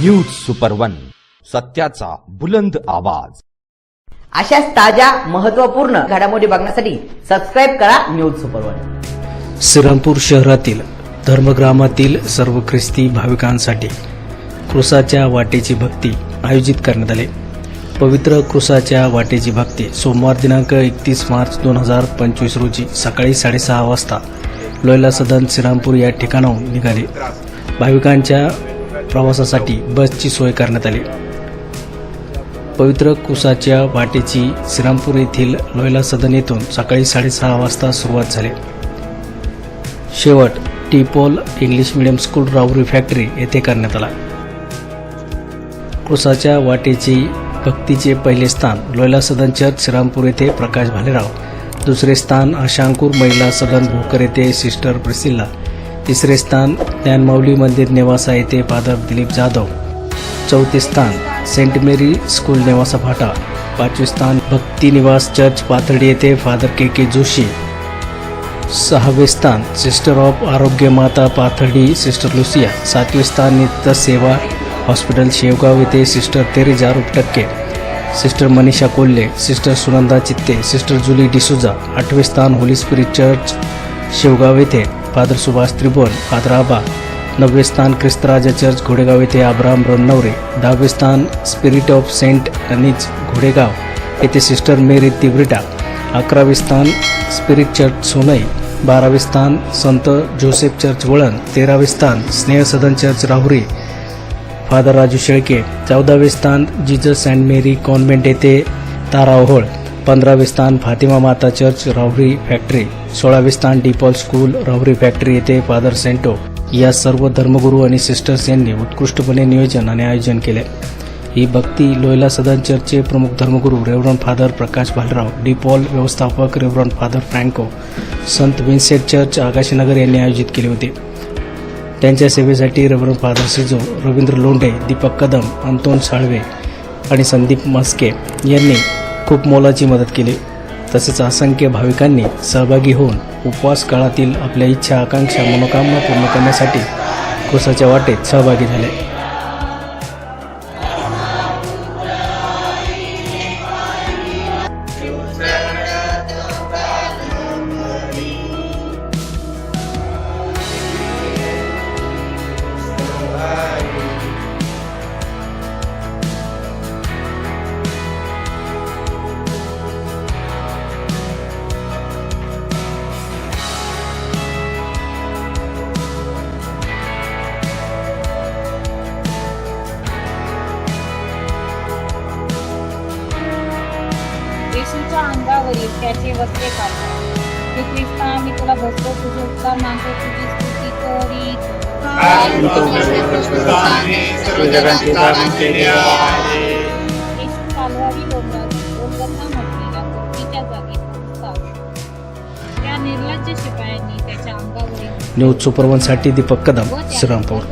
News super one सत्याचा बुलंद आवाज. अशाच ताज्या महत्त्वपूर्ण घडामोडी बघण्यासाठी सबस्क्राईब करा न्यूज सुपर वन श्रीरामपूर शहरातील धर्मग्रामातील सर्व ख्रिस्ती भाविकांसाठी क्रुसाच्या वाटेची भक्ती आयोजित करण्यात आले. पवित्र क्रुसाच्या वाटेची भक्ती सोमवार दिनांक एकतीस मार्च दोन हजार पंचवीस रोजी सकाळी साडेसहा वाजता लोयला सदन श्रीरामपूर या ठिकाणाहून निघाले. भाविकांच्या प्रवासासाठी बसची सोय करण्यात आली. पवित्र कुसाच्या वाटेची श्रीरामपूर येथील लोयला सदन येथून सकाळी साडेसहा वाजता सुरुवात झाली. शेवट टीपोल English medium school Rahuri factory येथे करण्यात आला. कुसाच्या वाटेची भक्तीचे पहिले स्थान लोयला सदन चर्च श्रीरामपूर येथे प्रकाश भालेराव. दुसरे स्थान आशांकूर महिला सदन भोकर येथे सिस्टर प्रिसिल्ला तिसरे स्थान ज्ञानमाऊली मंदिर नेवासा येथे फादर दिलीप जाधव. चौथे स्थान saint Mary school Newasa Phata. पाचवे स्थान भक्ती निवास चर्च पाथर्डी येथे फादर के के जोशी. सहावे स्थान सिस्टर ऑफ़ आरोग्य माता पाथर्डी, सिस्टर लुसिया. सातवे स्थान नित्य सेवा हॉस्पिटल शेवगाव येथे सिस्टर तेरेजा टक्के sister Manisha Kolhe, sister Sunanda Chitte, sister Julie D'Souza. आठवे स्थान होली स्पिरिट चर्च शेवगाव येथे. फादर सुभाष त्रिभुवन फादर आबा नववे स्थान ख्रिस्तराजा चर्च घोडेगाव येथे आब्राम रनवरे दहावे स्थान स्पिरिट ऑफ सेंट अनिज घोडेगाव येथे सिस्टर मेरी तिवरिटा अकरावे स्थान स्पिरिट चर्च सोनई बारावे स्थान संत जोसेफ चर्च वळण तेरावे स्थान स्नेह सदन चर्च राहुरी फादर राजू शेळके चौदावे स्थान जीजस अँड मेरी कॉन्व्हेंट येथे ताराओहोळ पंधरावे स्थान फातिमा माता चर्च राहुरी फॅक्टरी सोळावे स्थान डिपॉल स्कूल राहुरी फॅक्टरी येथे फादर सेंटो या सर्व धर्मगुरू आणि सिस्टर्स यांनी उत्कृष्टपणे नियोजन आणि आयोजन केले. ही भक्ती लोयला सदन चर्चचे प्रमुख धर्मगुरू रेवरन फादर प्रकाश भालराव डिपॉल व्यवस्थापक रेवरन फादर फ्रँको संत विन्सेट चर्च आकाशीनगर यांनी आयोजित केले होते. त्यांच्या सेवेसाठी reverend father Sijo Ravindra Londhe Deepak Kadam Anton Salve आणि संदीप मस्के यांनी खूप मोलाची मदत केली. तसेच असंख्य भाविकांनी सहभागी होऊन उपवास काळातील आपल्या इच्छा आकांक्षा मनोकामना पूर्ण करण्यासाठी कुसाच्या वाटेत सहभागी झाले. त्याचे वस्त्रे काढले हे ख्रिस्ता मी तुला भसतो तुझे उपकार मानतो तुझी स्तुती करी. कालवारी डोंगरात म्हटलेल्या जागी त्या निर्लज्ज शिपायांनी त्याच्या अंगावरील न्यूज सुपरवनसाठी दीपक कदम श्रीरामपूर.